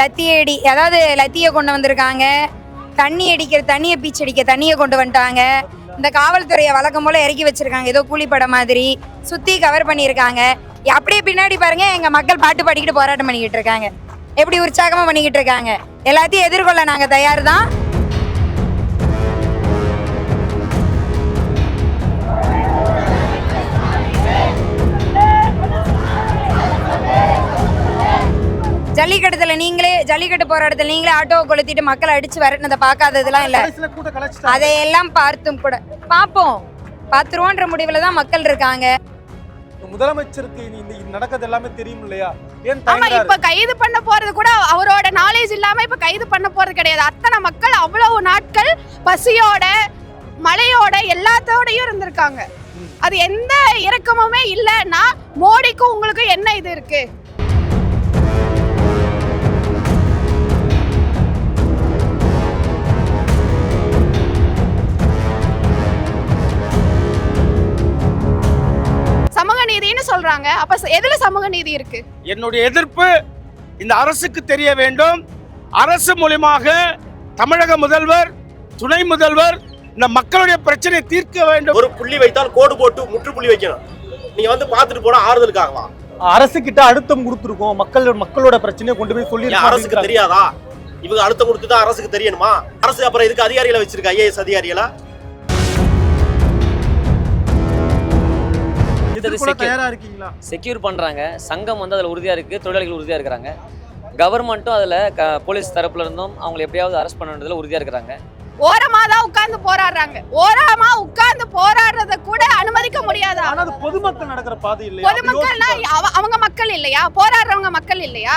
லத்தியடி அதாவது லத்தியை கொண்டு வந்திருக்காங்க. தண்ணி அடிக்கிற தண்ணியை பீச் அடிக்க தண்ணியை கொண்டு வந்துட்டாங்க. இந்த காவல்துறையை வழக்கம் போல இறக்கி வச்சிருக்காங்க. ஏதோ கூலிப்படம் மாதிரி சுத்தி கவர் பண்ணியிருக்காங்க. அப்படியே பின்னாடி பாருங்க எங்க மக்கள் பாட்டு பாடிக்கிட்டு போராட்டம் பண்ணிக்கிட்டு இருக்காங்க. எப்படி உற்சாகமா பண்ணிக்கிட்டு இருக்காங்க. எல்லாத்தையும் எதிர்கொள்ள நாங்க தயார் தான் ஜல்லிக்கட்டுல நீங்களே ஜல்லிக்கட்டு போராட்டத்தில் நீங்களே ஆட்டோவை கொளுத்திட்டு மக்களை அடிச்சு விரட்டினதை பார்க்காததெல்லாம் இல்ல. அதையெல்லாம் பார்த்தும் கூட. பார்ப்போம். பார்த்துருவோன்ற முடிவுல தான் மக்கள் இருக்காங்க. முதலமைச்சருக்கு நடக்கிறது எல்லாமே தெரியும் இல்லையா? ஆமா இப்ப கைது பண்ண போறது கூட அவரோட நாலேஜ் இல்லாம இப்ப கைது பண்ண போறது கிடையாது. அத்தனை மக்கள் அவ்வளவு நாட்கள் பசியோட மழையோட எல்லாத்தோடயும் இருந்திருக்காங்க. அது எந்த இறக்கமுமே இல்லைன்னா மோடிக்கும் உங்களுக்கும் என்ன இது இருக்கு? நீதின்னு சொல்றாங்க? அப்ப எதுல சமூக நீதி இருக்கு? என்னுடைய எதிர்ப்பு இந்த அரசுக்கு தெரிய வேண்டும். அரசு மூலியமாக தமிழக முதல்வர் துணை முதல்வர் இந்த மக்களுடைய பிரச்சனையை தீர்க்க வேண்டும். ஒரு புள்ளி வைத்தால் கோடு போட்டு முற்றுப்புள்ளி வைக்கணும். நீங்க வந்து பார்த்துட்டு போனா ஆறுதலுக்காகலாம் அரசு கிட்ட அழுத்தம் கொடுத்துருக்கோம். மக்கள் மக்களோட பிரச்சனையை கொண்டு போய் சொல்லி அரசுக்கு தெரியாதா? இவங்க அழுத்தம் கொடுத்து தான் அரசுக்கு தெரியணுமா? அரசு அப்புறம் இதுக்கு அதிகாரிகளை வச்சிருக்க ஐஏஎஸ் அதிகாரிகளா? இருக்கீங்களா? செக்யூர் பண்ணுறாங்க சங்கம் வந்து அதில் உறுதியாக இருக்குது தொழிலாளிகள் உறுதியாக இருக்கிறாங்க. கவர்மெண்ட்டும் அதில் க போலீஸ் தரப்புல இருந்தும் அவங்களை எப்படியாவது அரெஸ்ட் பண்ணுறதுல உறுதியாக இருக்கிறாங்க. ஓரமா தான் உட்கார்ந்து போராடுறாங்க. ஓரமா உட்கார்ந்து போராடுறத கூட அனுமதிக்க முடியாதா? பொதுமக்கள் நடக்கிற பாதை இல்லையா? பொதுமக்கள்னா அவங்க மக்கள் இல்லையா? போராடுறவங்க மக்கள் இல்லையா?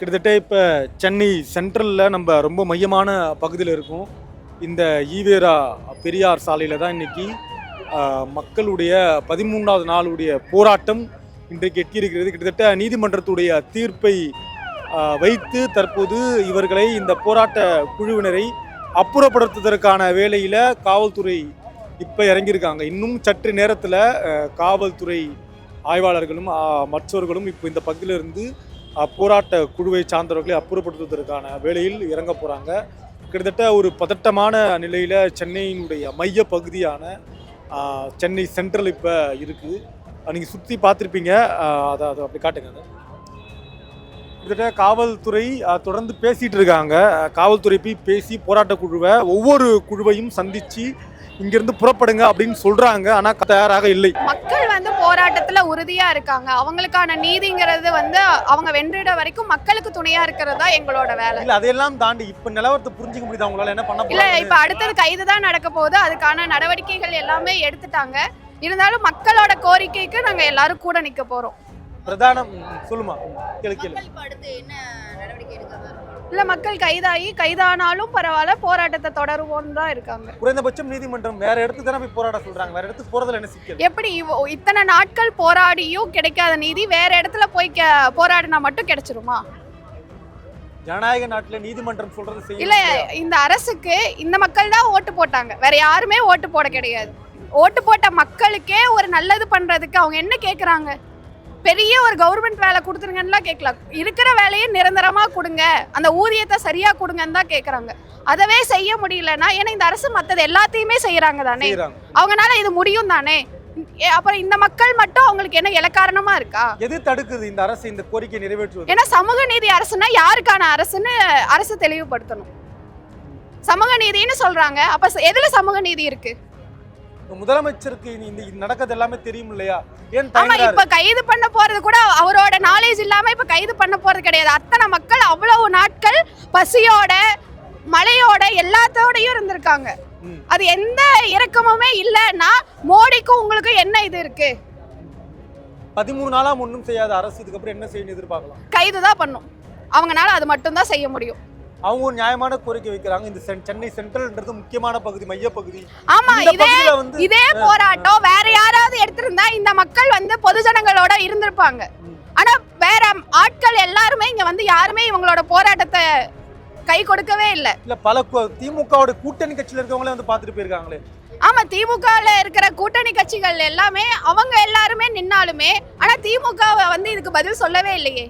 கிட்டத்தட்ட இப்போ சென்னை சென்ட்ரலில் நம்ம ரொம்ப மையமான பகுதியில் இருக்கோம். இந்த ஈவேரா பெரியார் சாலையில் தான் இன்றைக்கி மக்களுடைய பதிமூன்றாவது நாளுடைய போராட்டம் இன்றைக்கு எட்டியிருக்கிறது. கிட்டத்தட்ட நீதிமன்றத்துடைய தீர்ப்பை வைத்து தற்போது இவர்களை இந்த போராட்ட குழுவினரை அப்புறப்படுத்துவதற்கான வேலையில் காவல்துறை இப்போ இறங்கியிருக்காங்க. இன்னும் சற்று நேரத்தில் காவல்துறை ஆய்வாளர்களும் மற்றவர்களும் இப்போ இந்த பகுதியிலிருந்து இருந்து போராட்ட குழுவை சார்ந்தவர்களை அப்புறப்படுத்துவதற்கான வேலையில் இறங்க போகிறாங்க கிட்டத்தட்ட ஒரு பதட்டமான நிலையில் சென்னையினுடைய மைய பகுதியான சென்னை சென்ட்ரல் இப்போ இருக்குது நீங்கள் சுற்றி பார்த்துருப்பீங்க. அதை அதை அப்படி காட்டுங்க. அதை. கிட்டத்தட்ட காவல்துறை தொடர்ந்து பேசிகிட்டு இருக்காங்க. காவல்துறை போய் பேசி போராட்ட குழுவை ஒவ்வொரு குழுவையும் சந்தித்து இங்கேருந்து புறப்படுங்க அப்படின்னு சொல்கிறாங்க ஆனால் தயாராக இல்லை. மக்கள் வந்து போராட்டத்துல உறுதியா இருக்காங்க. அவங்களுக்கான நீதிங்கிறது வந்து அவங்க வென்றிட வரைக்கும் மக்களுக்கு துணையா இருக்கிறது தான் எங்களோட வேலை. இல்ல அதையெல்லாம் தாண்டி இப்ப நிலவரத்தை புரிஞ்சுக்க முடியுதா? உங்களால என்ன பண்ண இல்ல இப்ப அடுத்தது கைது தான் நடக்க போகுது. அதுக்கான நடவடிக்கைகள் எல்லாமே எடுத்துட்டாங்க. இருந்தாலும் மக்களோட கோரிக்கைக்கு நாங்க எல்லாரும் கூட நிக்க போறோம். பிரதானம் சொல்லுமா? கேளு கேளு. இல்ல மக்கள் கைதாகி கைதானாலும் பரவாயில்ல போராட்டத்தை தொடருவோம்னு தான் இருக்காங்க. குறைந்தபட்சம் நீதிமன்றம் வேற இடத்துக்கு தானே போய் போராட சொல்றாங்க. வேற இடத்துக்கு போறதுல என்ன சிக்கல்? எப்படி இத்தனை நாட்கள் போராடியும் கிடைக்காத நீதி வேற இடத்துல போய் போராடினா மட்டும் கிடைச்சிருமா? ஜனநாயக நாட்டுல நீதிமன்றம் சொல்றது இல்ல இந்த அரசுக்கு இந்த மக்கள் தான் ஓட்டு போட்டாங்க. வேற யாருமே ஓட்டு போட கிடையாது. ஓட்டு போட்ட மக்களுக்கே ஒரு நல்லது பண்றதுக்கு அவங்க என்ன கேக்குறாங்க? பெரிய ஒரு கவர்மெண்ட் வேலை கொடுத்துருங்கன்னுலாம் கேட்கல. இருக்கிற வேலையை நிரந்தரமா கொடுங்க. அந்த ஊதியத்தை சரியா கொடுங்கன்னு தான் கேக்குறாங்க அதவே செய்ய முடியலன்னா ஏன்னா இந்த அரசு மத்தது எல்லாத்தையுமே செய்யறாங்க தானே? அவங்கனால இது முடியும் தானே? அப்புறம் இந்த மக்கள் மட்டும் அவங்களுக்கு என்ன இலக்காரணமா இருக்கா? எது தடுக்குது இந்த அரசு இந்த கோரிக்கை நிறைவேற்றுவது? ஏன்னா சமூக நீதி அரசுனா யாருக்கான அரசுன்னு அரசு தெளிவுபடுத்தணும். சமூக நீதின்னு சொல்றாங்க. அப்ப எதுல சமூக நீதி இருக்கு? முதலமைச்சருக்கு இந்த நடக்கிறது எல்லாமே தெரியும் இல்லையா? ஏன் ஆமா இப்ப கைது பண்ண போறது கூட அவரோட நாலேஜ் இல்லாம இப்ப கைது பண்ண போறது கிடையாது. அத்தனை மக்கள் அவ்வளவு நாட்கள் பசியோட மழையோட எல்லாத்தோடயும் இருந்திருக்காங்க. அது எந்த இறக்கமுமே இல்லைன்னா மோடிக்கும் உங்களுக்கும் என்ன இது இருக்கு? பதிமூணு நாளா ஒன்றும் செய்யாத அரசு இதுக்கப்புறம் என்ன செய்யணும் எதிர்பார்க்கலாம்? கைது தான் பண்ணும். அவங்கனால அது மட்டும் தான் செய்ய முடியும். அவங்க ஒரு நியாயமான கோரிக்கை வைக்கிறாங்க. இந்த சென்- சென்னை சென்ட்ரல்ன்றது முக்கியமான பகுதி மைய பகுதி ஆமா இதே இதே போராட்டம் வேற யாராவது எடுத்திருந்தா இந்த மக்கள் வந்து பொதுஜனங்களோட இருந்திருப்பாங்க. ஆனா வேற ஆட்கள் எல்லாருமே இங்க வந்து யாருமே இவங்களோட போராட்டத்தை கை கொடுக்கவே இல்லை. இல்ல பல திமுகவோட கூட்டணி கட்சியில இருக்கவங்களே வந்து பார்த்துட்டு போயிருக்காங்களே. ஆமா திமுகல இருக்கிற கூட்டணி கட்சிகள் எல்லாமே அவங்க எல்லாருமே நின்னாலுமே ஆனா திமுக வந்து இதுக்கு பதில் சொல்லவே இல்லையே.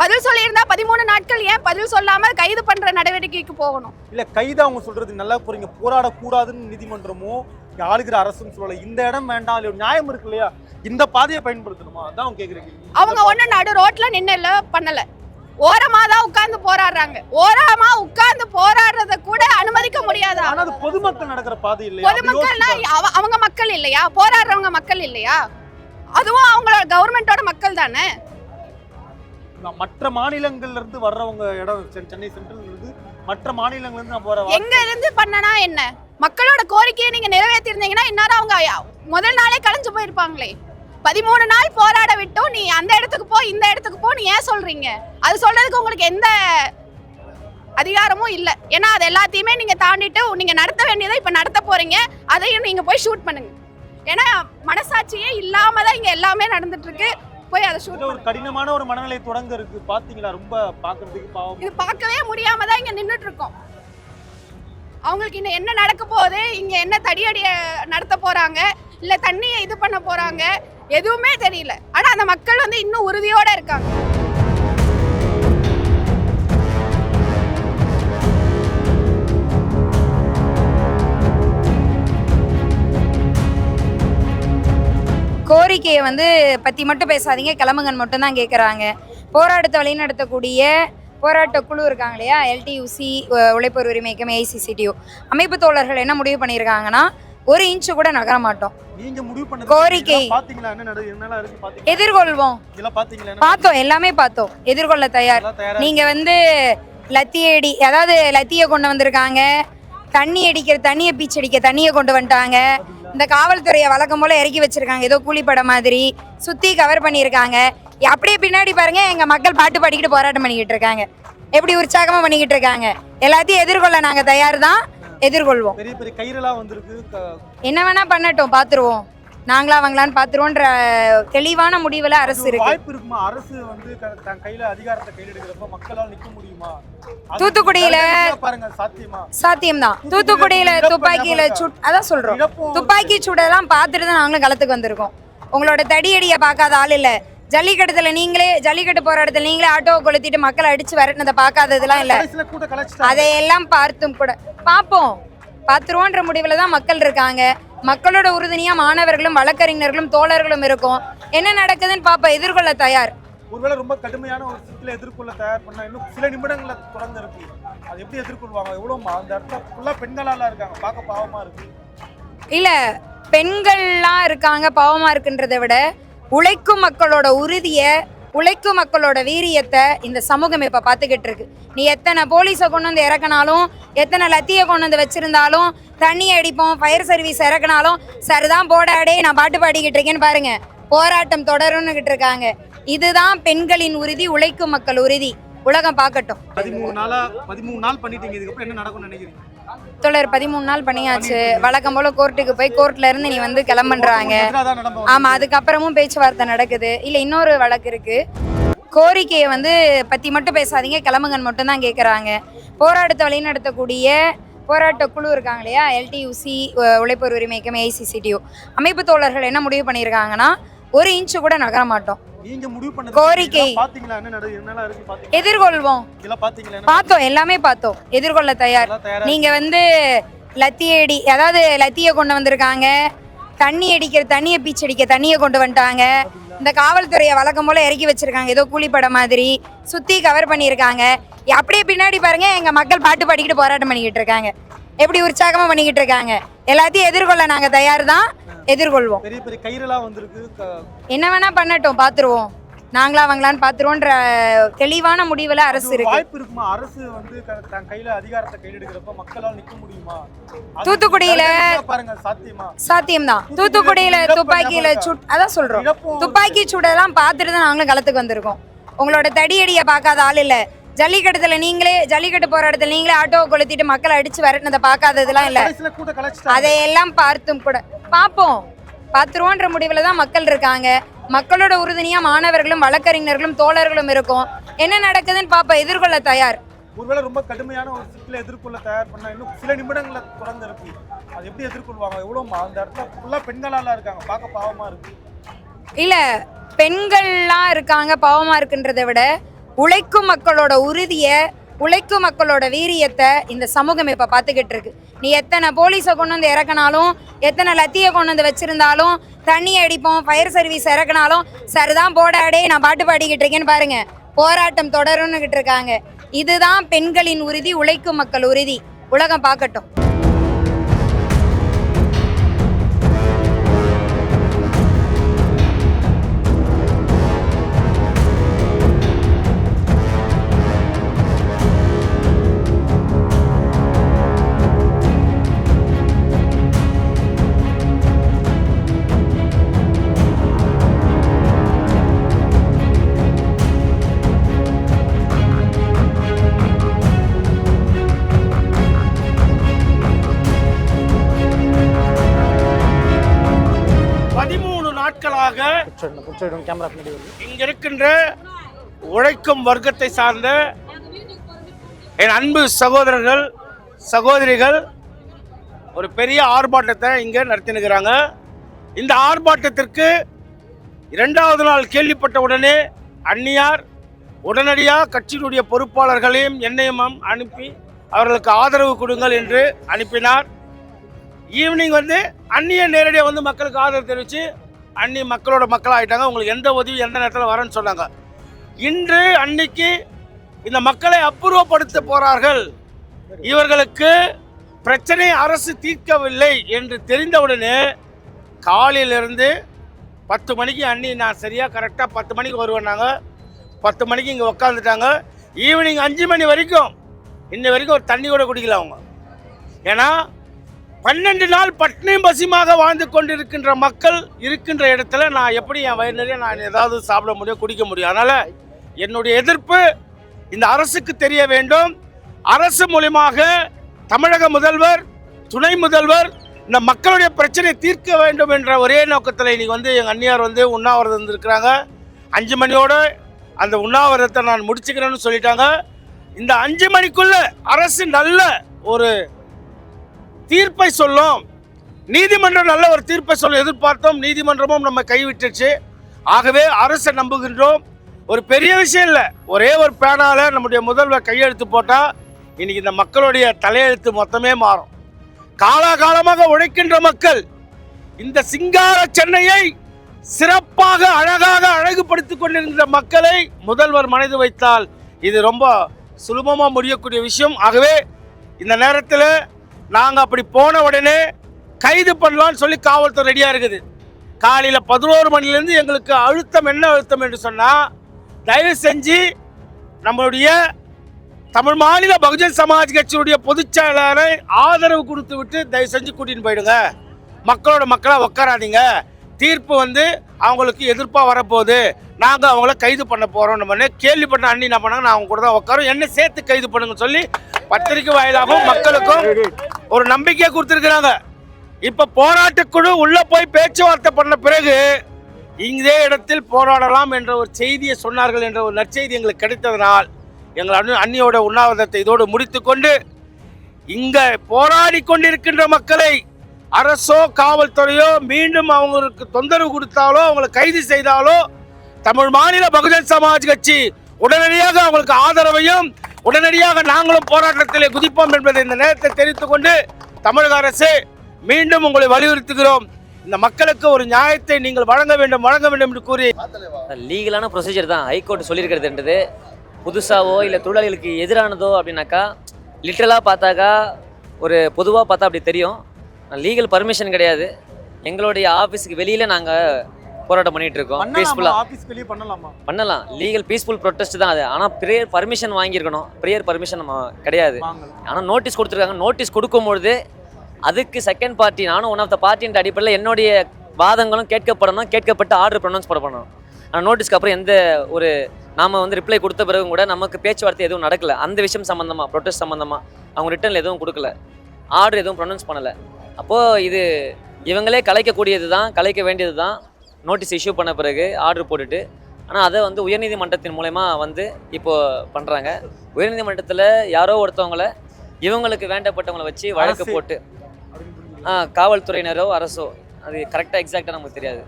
பதில் சொல்லியிருந்தா பதிமூணு நாட்கள் ஏன் பதில் சொல்லாம கைது பண்ற நடவடிக்கைக்கு போகணும்? இல்ல கைது அவங்க சொல்றது நல்லா போறீங்க போராடக்கூடாதுன்னு நீதிமன்றமும் ஆளுகிற அரசும் சொல்லல. இந்த இடம் வேண்டாம் இல்ல ஒரு நியாயம் இருக்கு இல்லையா? இந்த பாதையை பயன்படுத்தணுமா? அதான் அவங்க கேக்குறீங்க. அவங்க ஒண்ணு நடு ரோட்ல நின்னு பண்ணல. ஓரமா தான் உட்கார்ந்து போராடுறாங்க. ஓரமா உட்கார்ந்து போராடுறத கூட அனுமதிக்க முடியாதா? ஆனா அது பொதுமக்கள் நடக்கிற பாதை இல்லையா? பொதுமக்கள்னா அவங்க மக்கள் இல்லையா? போராடுறவங்க மக்கள் இல்லையா? அதுவும் அவங்களோட கவர்மெண்டோட மக்கள் தானே. மற்ற மாநிலங்கள்ல இருந்து வர்றவங்க இடம் சென்னை சென்ட்ரல் இருந்து மற்ற மாநிலங்கள்ல இருந்து நான் போற எங்க இருந்து பண்ணனா என்ன? மக்களோட கோரிக்கையை நீங்க நிறைவேற்றிருந்தீங்கன்னா இந்நேரம் அவங்க முதல் நாளே கலைஞ்சு போயிருப்பாங்களே. பதிமூணு நாள் போராட விட்டும். நீ அந்த இடத்துக்கு போ இந்த இடத்துக்கு போ நீ ஏன் சொல்றீங்க? அது சொல்றதுக்கு உங்களுக்கு எந்த அதிகாரமும் இல்லை. ஏன்னா அது எல்லாத்தையுமே நீங்க தாண்டிட்டு நீங்க நடத்த வேண்டியதை இப்ப நடத்த போறீங்க. அதையும் நீங்க போய் ஷூட் பண்ணுங்க. ஏன்னா மனசாட்சியே இல்லாம தான் இங்க எல்லாமே நடந்துட்டு இருக்கு. போய் அதை ஷூட் ஒரு கடினமான ஒரு மனநிலை தொடங்க இருக்கு. பாத்தீங்களா ரொம்ப பாக்குறதுக்கு பாவம். இது பார்க்கவே முடியாம தான் இங்க நின்னுட்டு இருக்கோம். அவங்களுக்கு இன்னும் என்ன நடக்க போகுது? இங்க என்ன தடியடிய நடத்த போறாங்க? இல்ல தண்ணியை இது பண்ண போறாங்க? எதுவுமே தெரியல. ஆனா அந்த மக்கள் வந்து இன்னும் உறுதியோட இருக்காங்க. கோரிக்கையை வந்து பற்றி மட்டும் பேசாதீங்க கிளம்புங்கன்னு மட்டும் தான் கேட்குறாங்க போராட்டத்தை வழிநடத்தக்கூடிய போராட்ட குழு இருக்காங்க இல்லையா? எல்டியூசி உழைப்போர் உரிமை இயக்கம் அமைப்பு தோழர்கள் என்ன முடிவு பண்ணியிருக்காங்கன்னா ஒரு இன்ச்சு கூட நகர மாட்டோம். நீங்க முடிவு பண்ண கோரிக்கை. எதிர்கொள்வோம். பார்த்தோம் எல்லாமே பார்த்தோம் எதிர்கொள்ள தயார். நீங்க வந்து லத்திய அடி அதாவது லத்திய கொண்டு வந்திருக்காங்க. தண்ணி அடிக்கிற தண்ணியை பீச்சு அடிக்க தண்ணியை கொண்டு வந்துட்டாங்க. இந்த காவல்துறையை வழக்கம் போல இறக்கி வச்சிருக்காங்க. ஏதோ கூலிப்பட மாதிரி சுத்தி கவர் பண்ணியிருக்காங்க. அப்படியே பின்னாடி பாருங்க எங்க மக்கள் பாட்டு பாடிக்கிட்டு போராட்டம் பண்ணிக்கிட்டு இருக்காங்க. எப்படி உற்சாகமா பண்ணிக்கிட்டு இருக்காங்க. எல்லாத்தையும் எதிர்கொள்ள நாங்க தயார் தான் எதிர்கொள்வோம் என்ன வேணா பண்ணட்டும் பாத்துருவோம். நாங்களா வாங்கலான்னு பாத்துருவோன்ற தெளிவான முடிவுல அரசு இருக்கு. வாய்ப்பு இருக்குமா? அரசு வந்து தன் கையில அதிகாரத்தை கையில் எடுக்கிறப்ப மக்களால் நிக்க முடியுமா? தூத்துக்குடியில- பாருங்க சாத்தியமா? சாத்தியம்தான் தூத்துக்குடியில துப்பாக்கியில சுட் அதான் சொல்றோம். துப்பாக்கி சூடெல்லாம் பார்த்துட்டு தான் நாங்களும் களத்துக்கு வந்திருக்கோம். உங்களோட தடியடியை பார்க்காத ஆள் இல்ல. ஜல்லிக்கட்டுல நீங்களே ஜல்லிக்கட்டு போராட்டத்தில் நீங்களே ஆட்டோவை கொளுத்திட்டு மக்களை அடிச்சு விரட்டினதை பார்க்காததெல்லாம் இல்ல. அதையெல்லாம் பார்த்தும் கூட. பார்ப்போம். பார்த்துருவோன்ற முடிவில் தான் மக்கள் இருக்காங்க. மக்களோட உறுதுணையா மாணவர்களும் வழக்கறிஞர்களும் தோழர்களும் இருக்கும். என்ன நடக்குதுன்னு பார்ப்போம் எதிர்கொள்ள தயார். ஒருவேளை ரொம்ப கடுமையான ஒரு சிக்கலை எதிர்கொள்ள தயார் பண்ணா இன்னும் சில நிமிடங்கள தொடர்ந்து இருக்கு. அது எப்படி எதிர்கொள்வாங்க? எவ்வளவு மா- அந்த இடத்துல பெண்களால இருக்காங்க. பார்க்க பாவமா இருக்கு. இல்ல பெண்கள்லாம் இருக்காங்க பாவமா இருக்குன்றதை விட உழைக்கும் மக்களோட உறுதியை உழைக்கும் மக்களோட வீரியத்தை இந்த சமூகம் இப்போ பார்த்துக்கிட்டு இருக்கு. நீ எத்தனை போலீஸை கொண்டு வந்து இறக்குனாலும் எத்தனை லத்தியை கொண்டு வந்து வச்சிருந்தாலும் தண்ணி அடிப்போம் ஃபயர் சர்வீஸ் இறக்குனாலும் சரிதான் போடாடே நான் பாட்டு பாடிக்கிட்டு இருக்கேன்னு பாருங்க. போராட்டம் தொடரும்னுகிட்டு இருக்காங்க. இதுதான் பெண்களின் உறுதி உழைக்கும் மக்கள் உறுதி. உலகம் பார்க்கட்டும். பதிமூணு நாளா பதிமூணு நாள் பண்ணிட்டீங்க இதுக்கப்புறம் என்ன நடக்கும்னு நினைக்கிறீங்க? தொடர் பதிமூணு நாள் பண்ணியாச்சு. வழக்கம் போல கோர்ட்டுக்கு போய் கோர்ட்ல இருந்து நீ வந்து கிளம்புன்றாங்க. ஆமா அதுக்கப்புறமும் பேச்சுவார்த்தை நடக்குது. இல்ல இன்னொரு வழக்கு இருக்கு. கோரிக்கையை வந்து பத்தி மட்டும் பேசாதீங்க கிளம்புங்கன்னு மட்டும் தான் கேட்குறாங்க போராட்டத்தை வழிநடத்தக்கூடிய போராட்ட குழு இருக்காங்க இல்லையா? எல்டியூசி உழைப்போர் உரிமை இயக்கம் அமைப்பு தோழர்கள் என்ன முடிவு பண்ணியிருக்காங்கன்னா ஒரு இன்ச்சு கூட நகர மாட்டோம் நீங்க முடிவு பண்ண கோரிக்கை. பாத்தீங்களா? என்ன நடு என்னெல்லாம் இருக்கு எதிர்கொள்வோம். இதெல்லாம் பாத்தீங்களா? பார்த்தோம். எல்லாமே பார்த்தோம். எதிர்கொள்ள தயார். நீங்க வந்து லத்திய அடி அதாவது லத்திய கொண்டு வந்திருக்காங்க. தண்ணி அடிக்கிற தண்ணியை பீச்சு அடிக்க தண்ணியை கொண்டு வந்துட்டாங்க. இந்த காவல்துறையை வழக்கம் போல இறக்கி வச்சிருக்காங்க. ஏதோ கூலிப்பட மாதிரி சுத்தி கவர் பண்ணியிருக்காங்க. அப்படியே பின்னாடி பாருங்க எங்க மக்கள் பாட்டு பாடிக்கிட்டு போராட்டம் பண்ணிக்கிட்டு இருக்காங்க. எப்படி உற்சாகமா பண்ணிக்கிட்டு இருக்காங்க. எல்லாத்தையும் எதிர்கொள்ள நாங்க தயார் தான் எதிர்கொள்வோம். பெரிய பெரிய கயிறுலாம் வந்திருக்கு. என்ன வேணா பண்ணட்டும் பாத்துருவோம். நாங்களா வாங்கலான்னு பாத்துருவோன்ற தெளிவான முடிவுல அரசு இருக்கு. வாய்ப்பு இருக்குமா? அரசு வந்து தன் கையில அதிகாரத்தை கையில் எடுக்கிறப்ப மக்களால் நிக்க முடியுமா? தூத்துக்குடியில- பாருங்க சாத்தியமா? சாத்தியம்தான். தூத்துக்குடியில துப்பாக்கியில சுட் அதான் சொல்றோம். துப்பாக்கி சூடெல்லாம் பார்த்துட்டு தான் நாங்களும் களத்துக்கு வந்திருக்கோம். உங்களோட தடியடியை பார்க்காத ஆள் இல்ல. ஜல்லிக்கட்டுல நீங்களே ஜல்லிக்கட்டு போராட்டத்தில் நீங்களே ஆட்டோவை கொளுத்திட்டு மக்களை அடிச்சு விரட்டினதை பார்க்காததெல்லாம் இல்ல. அதையெல்லாம் பார்த்தும் கூட பார்ப்போம் பார்த்துருவோன்ற முடிவுல தான் மக்கள் இருக்காங்க. மக்களோட உறுதுணையா மாணவர்களும் வழக்கறிஞர்களும் தோழர்களும் இருக்கும். என்ன நடக்குதுன்னு பாப்போம். எதிர்கொள்ள தயார். ஒருவேளை ரொம்ப கடுமையான ஒரு சிக்கலை எதிர்கொள்ள தயார் பண்ணா இன்னும் சில நிமிடங்கள்ல தொடர்ந்து இருக்கு. அது எப்படி எதிர்கொள்வாங்க? எவ்வளவு மா- அந்த இடத்துல ஃபுல்லா பெண்களாலாம் இருக்காங்க. பார்க்க பாவமா இருக்கு. இல்ல பெண்கள்லாம் இருக்காங்க பாவமா இருக்குன்றதை விட உழைக்கும் மக்களோட உறுதிய உழைக்கும் மக்களோட வீரியத்தை இந்த சமூகம் இப்போ பார்த்துக்கிட்டு இருக்கு. நீ எத்தனை போலீஸை கொண்டு வந்து இறக்குனாலும் எத்தனை லத்தியை கொண்டு வந்து வச்சுருந்தாலும் தண்ணி அடிப்போம் ஃபயர் சர்வீஸ் இறக்குனாலும் சரிதான் போடாடே நான் பாட்டு பாடிக்கிட்டு இருக்கேன்னு பாருங்க. போராட்டம் தொடரும்னுகிட்டு இருக்காங்க. இதுதான் பெண்களின் உறுதி உழைக்கும் மக்கள் உறுதி. உலகம் பார்க்கட்டும். கேமரா பின்னாடி இங்க இருக்கின்ற உழைக்கும் வர்க்கத்தை சார்ந்த என் அன்பு சகோதரர்கள் சகோதரிகள் ஒரு பெரிய ஆர்ப்பாட்டத்தை இங்கே நடத்தினுக்கிறாங்க. இந்த ஆர்ப்பாட்டத்திற்கு இரண்டாவது நாள் கேள்விப்பட்ட உடனே அந்நியார் உடனடியாக கட்சியினுடைய பொறுப்பாளர்களையும் என்னையும் அனுப்பி அவர்களுக்கு ஆதரவு கொடுங்கள் என்று அனுப்பினார். ஈவினிங் வந்து அந்நிய நேரடியாக வந்து மக்களுக்கு ஆதரவு தெரிவித்து அன்னி மக்களோட மக்களாகிட்டாங்க உங்களுக்கு எந்த உதவி எந்த நேரத்தில் வரேன்னு சொன்னாங்க. இன்று அன்னைக்கு இந்த மக்களை அப்புறப்படுத்த போறார்கள். இவர்களுக்கு பிரச்சனை அரசு தீர்க்கவில்லை என்று தெரிந்தவுடனே காலையிலிருந்து பத்து மணிக்கு அண்ணி நான் சரியாக கரெக்டாக பத்து மணிக்கு வருவேன்னாங்க பத்து மணிக்கு இங்கே உக்காந்துட்டாங்க. ஈவினிங் அஞ்சு மணி வரைக்கும். இன்ன வரைக்கும் ஒரு தண்ணி கூட குடிக்கல அவங்க. ஏன்னா பன்னெண்டு நாள் பட்னியும் பசியுமாக வாழ்ந்து கொண்டிருக்கின்ற மக்கள் இருக்கின்ற இடத்துல நான் எப்படி என் வயிறு நிறைய நான் ஏதாவது சாப்பிட முடியும் குடிக்க முடியும்? அதனால் என்னுடைய எதிர்ப்பு இந்த அரசுக்கு தெரிய வேண்டும். அரசு மூலியமாக தமிழக முதல்வர் துணை முதல்வர் இந்த மக்களுடைய பிரச்சனையை தீர்க்க வேண்டும் என்ற ஒரே நோக்கத்தில் இன்னைக்கு வந்து எங்கள் அண்ணியார் வந்து உண்ணாவிரதம் இருந்திருக்கிறாங்க. அஞ்சு மணியோட அந்த உண்ணாவிரதத்தை நான் முடிச்சுக்கிறேன்னு சொல்லிட்டாங்க. இந்த அஞ்சு மணிக்குள்ளே அரசு நல்ல ஒரு தீர்ப்பை சொல்லும். நீதிமன்றம் நல்ல ஒரு தீர்ப்பை சொல்ல எதிர்பார்த்தோம் நீதிமன்றமும் நம்ம கைவிட்டுச்சு. ஆகவே அரசை நம்புகின்றோம். ஒரு பெரிய விஷயம் இல்லை. ஒரே ஒரு பேனால நம்முடைய முதல்வர் கையெழுத்து போட்டால் இன்னைக்கு இந்த மக்களுடைய தலையெழுத்து மொத்தமே மாறும். காலாகாலமாக உழைக்கின்ற மக்கள் இந்த சிங்கார சென்னையை சிறப்பாக அழகாக அழகுபடுத்திக் கொண்டிருந்த மக்களை முதல்வர் மனது வைத்தால் இது ரொம்ப சுலபமாக முடியக்கூடிய விஷயம். ஆகவே இந்த நேரத்தில் நாங்கள் அப்படி போன உடனே கைது பண்ணலாம்னு சொல்லி காவல்துறை ரெடியாக இருக்குது. காலையில் பதினோரு மணிலேருந்து எங்களுக்கு அழுத்தம் என்ன அழுத்தம் என்று சொன்னால் தயவு செஞ்சு நம்மளுடைய தமிழ் மாநில பகுஜன் சமாஜ் கட்சியுடைய பொதுச் செயலாளரை ஆதரவு கொடுத்து விட்டு தயவு செஞ்சு கூட்டின்னு போயிடுங்க. மக்களோட மக்களாக உட்காராதீங்க தீர்ப்பு வந்து அவங்களுக்கு எதிர்ப்பாக வரப்போகுது. நாங்கள் அவங்கள கைது பண்ண போகிறோம் நம்ம கேள்விப்பட்ட அண்ணி என்ன பண்ணாங்க நான் அவங்க கூட தான் உட்காரோம் என்ன சேர்த்து கைது பண்ணுங்கன்னு சொல்லி பத்திரிக்கை வாயிலாகவும் மக்களுக்கும் ஒரு நம்பிக்கையை கொடுத்துருக்குறாங்க. இப்போ போராட்டக்குழு உள்ளே போய் பேச்சுவார்த்தை பண்ண பிறகு இதே இடத்தில் போராடலாம் என்ற ஒரு செய்தியை சொன்னார்கள் என்ற ஒரு நற்செய்தி எங்களுக்கு கிடைத்ததனால் எங்கள் அண்ணு அண்ணியோட உண்ணாவிரதத்தை இதோடு முடித்துக்கொண்டு இங்க போராடி கொண்டிருக்கின்ற மக்களை அரசோ காவல்துறையோ மீண்டும் அவங்களுக்கு தொந்தரவு கொடுத்தாலோ அவங்களை கைது செய்தாலோ தமிழ் மாநில பகுஜன் சமாஜ் கட்சி உடனடியாக அவங்களுக்கு ஆதரவையும் உடனடியாக நாங்களும் போராட்டத்திலே குதிப்போம் என்பதை இந்த நேரத்தை தெரிவித்துக் கொண்டு தமிழக அரசு மீண்டும் உங்களை வலியுறுத்துகிறோம். இந்த மக்களுக்கு ஒரு நியாயத்தை நீங்கள் வழங்க வேண்டும் வழங்க வேண்டும் என்று கூறி. லீகலான ப்ரொசீஜர் தான். ஹைகோர்ட் சொல்லியிருக்கிறதுன்றது புதுசாவோ இல்லை தொழிலாளிகளுக்கு எதிரானதோ அப்படின்னாக்கா லிட்டரலாக பார்த்தாக்கா ஒரு பொதுவாக பார்த்தா அப்படி தெரியும். லீகல் பர்மிஷன் கிடையாது. எங்களுடைய ஆஃபீஸுக்கு வெளியில் நாங்கள் போராட்டம் பண்ணிட்டு இருக்கோம். பண்ணலாமா? பீஸ்ஃபுல்லாக ஆபீஸ் வெளியே பண்ணலாமா? பண்ணலாம். லீகல் பீஸ்ஃபுல் ப்ரொட்டஸ்ட் தான் அது. ஆனால் ப்ரேயர் பர்மிஷன் வாங்கியிருக்கணும். ப்ரேயர் பர்மிஷன் நம்ம கிடையாது. ஆனால் நோட்டீஸ் கொடுத்துருக்காங்க. நோட்டீஸ் கொடுக்கும்பொழுது அதுக்கு செகண்ட் பார்ட்டி நானும் ஒன் ஆஃப் த பார்ட்டின்ற அடிப்படையில் என்னுடைய வாதங்களும் கேட்கப்படணும். கேட்கப்பட்டு ஆர்டர் ப்ரொனவுன்ஸ் பண்ணணும் ஆனால் நோட்டீஸ்க்கு அப்புறம் எந்த ஒரு நாம வந்து ரிப்ளை கொடுத்த பிறகும் கூட நமக்கு பேச்சுவார்த்தை எதுவும் நடக்கல. அந்த விஷயம் சம்மந்தமாக ப்ரொட்டஸ்ட் சம்மந்தமாக அவங்க ரிட்டர்னில் எதுவும் கொடுக்கல. ஆர்டர் எதுவும் ப்ரொனவுன்ஸ் பண்ணலை. அப்போது இது இவங்களே கலைக்கக்கூடியது தான் கலைக்க வேண்டியது தான் நோட்டீஸ் இஷ்யூ பண்ண பிறகு ஆர்டர் போட்டுட்டு ஆனால் அதை வந்து உயர்நீதிமன்றத்தின் மூலயமா வந்து இப்போது பண்ணுறாங்க உயர்நீதிமன்றத்தில் யாரோ ஒருத்தவங்கள இவங்களுக்கு வேண்டப்பட்டவங்களை வச்சு வழக்கு. போட்டு காவல்துறையினரோ அரசோ அது கரெக்டாக எக்ஸாக்டாக நமக்கு தெரியாது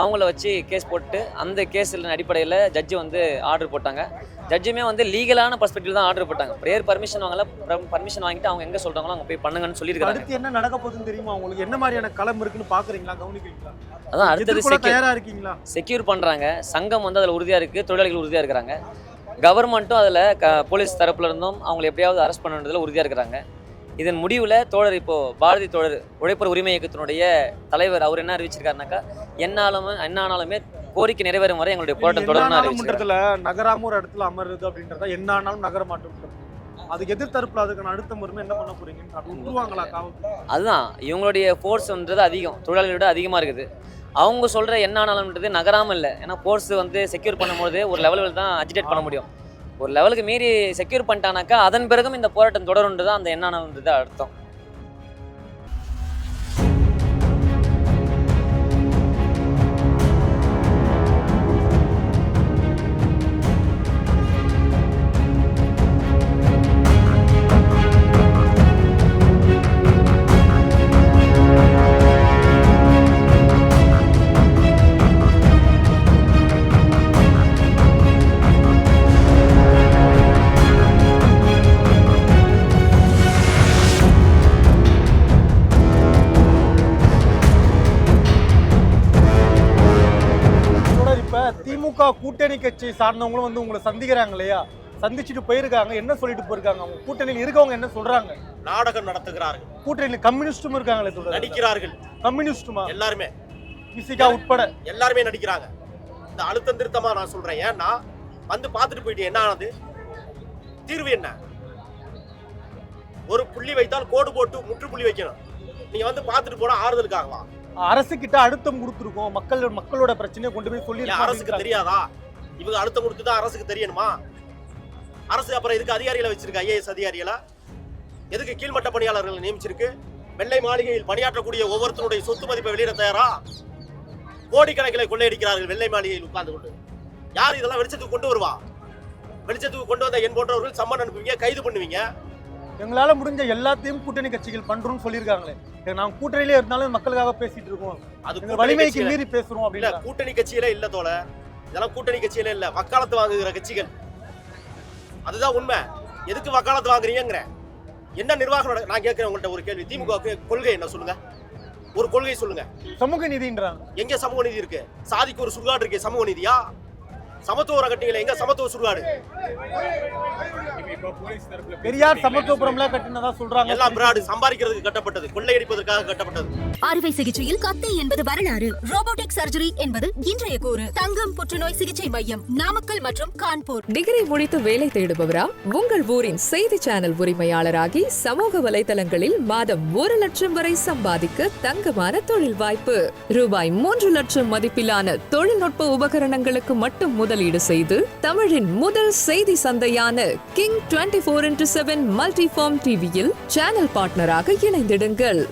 அவங்கள வச்சு கேஸ் போட்டு அந்த கேஸில் அடிப்படையில் ஜட்ஜு வந்து ஆர்டர் போட்டாங்க. ஜட்ஜுமே வந்து லீகலான பர்ஸ்பெக்டிவ் தான் ஆர்டர் போட்டாங்க. ப்ரேயர் பர்மிஷன் வாங்கல பர்மிஷன் வாங்கிட்டு அவங்க எங்கே சொல்கிறாங்களோ அங்கே போய் பண்ணுங்கன்னு சொல்லியிருக்காங்க. அடுத்து என்ன நடக்க போகுதுன்னு தெரியுமா உங்களுக்கு? என்ன மாதிரியான களம் இருக்குன்னு பாக்குறீங்களா? கவனிக்கிறீங்களா? அதான் அடுத்தது எதிர்கொள்ள செக்யூர் தயாரா இருக்கீங்களா? செக்யூர் பண்ணுறாங்க சங்கம் வந்து அதில் உறுதியாக இருக்குது தொழிலாளிகள் உறுதியாக இருக்கிறாங்க. கவர்மெண்ட்டும் அதில் க போலீஸ் தரப்புல இருந்தும் அவங்களை எப்படியாவது அரெஸ்ட் பண்ணுறதுல உறுதியாக இருக்கிறாங்க. இதன் முடிவில் தோழர் இப்போது பாரதி தோழர் உழைப்பர் உரிமை இயக்கத்தினுடைய தலைவர் அவர் என்ன அறிவிச்சிருக்காருனாக்கா என்னாலும் என்ன ஆனாலுமே கோரிக்கை நிறைவேறும் வரை எங்களுடைய போராட்டம் நகராம ஒரு இடத்துல அமருது அப்படின்றத என்ன ஆனாலும் நகர மாட்டோம் அதுக்கு எதிர்த்தரப்புல அதுக்கான அடுத்த முறைமை என்ன பண்ண போறீங்கன்னு அதுதான் இவங்களுடைய ஃபோர்ஸ்ன்றது அதிகம் தொழிலாளிகளை விட அதிகமாக இருக்குது. அவங்க சொல்கிற என்ன ஆனாலும்ன்றது நகராமல் இல்லை ஏன்னா ஃபோர்ஸ் வந்து செக்யூர் பண்ணும்போது ஒரு லெவலில் தான் அஜிடேட் பண்ண முடியும். ஒரு லெவலுக்கு மீறி செக்யூர் பண்ணிட்டானாக்கா அதன் பிறகும் இந்த போராட்டம் தொடருன்றது தான் அந்த என்னன்றது அர்த்தம். கூட்டணி கட்சி சார்ந்தவங்களும் வந்து உங்களை சந்திக்கிறாங்க இல்லையா? சந்திச்சுட்டு போயிருக்காங்க. என்ன சொல்லிட்டு போயிருக்காங்க? அவங்க கூட்டணியில் இருக்கவங்க என்ன சொல்றாங்க? நாடகம் நடத்துகிறார்கள். கூட்டணியில் கம்யூனிஸ்டும் இருக்காங்களே தொடர் நடிக்கிறார்கள். கம்யூனிஸ்டுமா? எல்லாருமே. பிசிகா உட்பட. எல்லாருமே நடிக்கிறாங்க. இந்த அழுத்தம் திருத்தமா நான் சொல்றேன். ஏன்னா வந்து பார்த்துட்டு போயிட்டு என்ன ஆனது? தீர்வு என்ன? ஒரு புள்ளி வைத்தால் கோடு போட்டு முற்றுப்புள்ளி வைக்கணும். நீங்க வந்து பார்த்துட்டு போனா ஆறுதலுக்காகவா? அரசு கிட்ட அழுத்தம் கொடுத்துருக்கோம். மக்கள் மக்களோட பிரச்சனையை கொண்டு போய் சொல்லி அரசுக்கு தெரியாதா? இவங்க அழுத்தம் கொடுத்துதான் அரசுக்கு தெரியணுமா? அரசு அப்புறம் இதுக்கு அதிகாரிகளை வச்சிருக்கு? ஐஏஎஸ் அதிகாரிகளை? எதுக்கு கீழ்மட்ட பணியாளர்களை நியமிச்சிருக்கு? வெள்ளை மாளிகையில் பணியாற்றக்கூடிய ஒவ்வொருத்தருடைய சொத்து மதிப்பை வெளியிட தயாரா? கோடிக்கணக்கில் கொள்ளையடிக்கிறார்கள் வெள்ளை மாளிகையில் உட்கார்ந்து கொண்டு. யார் இதெல்லாம் வெளிச்சத்துக்கு கொண்டு வருவா? வெளிச்சத்துக்கு கொண்டு வந்த என் போன்றவர்கள் சம்மன் அனுப்புவீங்க கைது பண்ணுவீங்க. எங்களால முடிஞ்ச எல்லாத்தையும் கூட்டணி கட்சிகள் பண்றோம்னு சொல்லியிருக்காங்களே. ஏ, நாங்க கூட்டணியிலே இருந்தாலும் மக்களுக்காக பேசிட்டு இருக்கோம். அது வலிமைக்கு மீறி பேசுறோம் அப்படின்னு கூட்டணி கட்சியில இல்ல தோல இதெல்லாம் கூட்டணி கட்சியில இல்ல வக்காலத்து வாங்குகிற கட்சிகள். அதுதான் உண்மை. எதுக்கு வக்காலத்து வாங்குறீங்கிற என்ன நிர்வாகம் நான் கேட்கிறேன் உங்கள்ட்ட ஒரு கேள்வி. திமுக கொள்கை என்ன சொல்லுங்க? ஒரு கொள்கை சொல்லுங்க. சமூக நீதின்றாங்க. எங்க சமூக நீதி இருக்கு? சாதிக்கு ஒரு சுடுகாடு இருக்கு சமூக நீதியா? சமத்துவ கட்டிங்கள எங்க சமத்துவ சுடுகாடு? பெரியார் சமத்துவபுரம்லாம் கட்டினதா சொல்றாங்க. எல்லாம் பிராடு சம்பாதிக்கிறதுக்கு கட்டப்பட்டது. கொள்ளையடிப்பதற்காக கட்டப்பட்டது. அறுவை சிகிச்சையில் கத்தை என்பது வரலாறு. ரோபோட்டிக் சர்ஜரி என்பது இன்றைய கூறு. தங்கம் புற்றுநோய் சிகிச்சை மையம் நாமக்கல் மற்றும் கான்பூர். டிகிரி முடித்து வேலை தேடுபவரா? உங்கள் ஊரின் செய்தி சேனல் உரிமையாளராகி சமூக வலைதளங்களில் மாதம் ஒரு லட்சம் வரை சம்பாதிக்க தங்கமான தொழில் வாய்ப்பு. ரூபாய் மூன்று லட்சம் மதிப்பிலான தொழில்நுட்ப உபகரணங்களுக்கு மட்டும் முதலீடு செய்து தமிழின் முதல் செய்தி சந்தையான king twenty four into seven multiform டிவியில் சேனல் பார்ட்னராக இணைந்திடுங்கள்.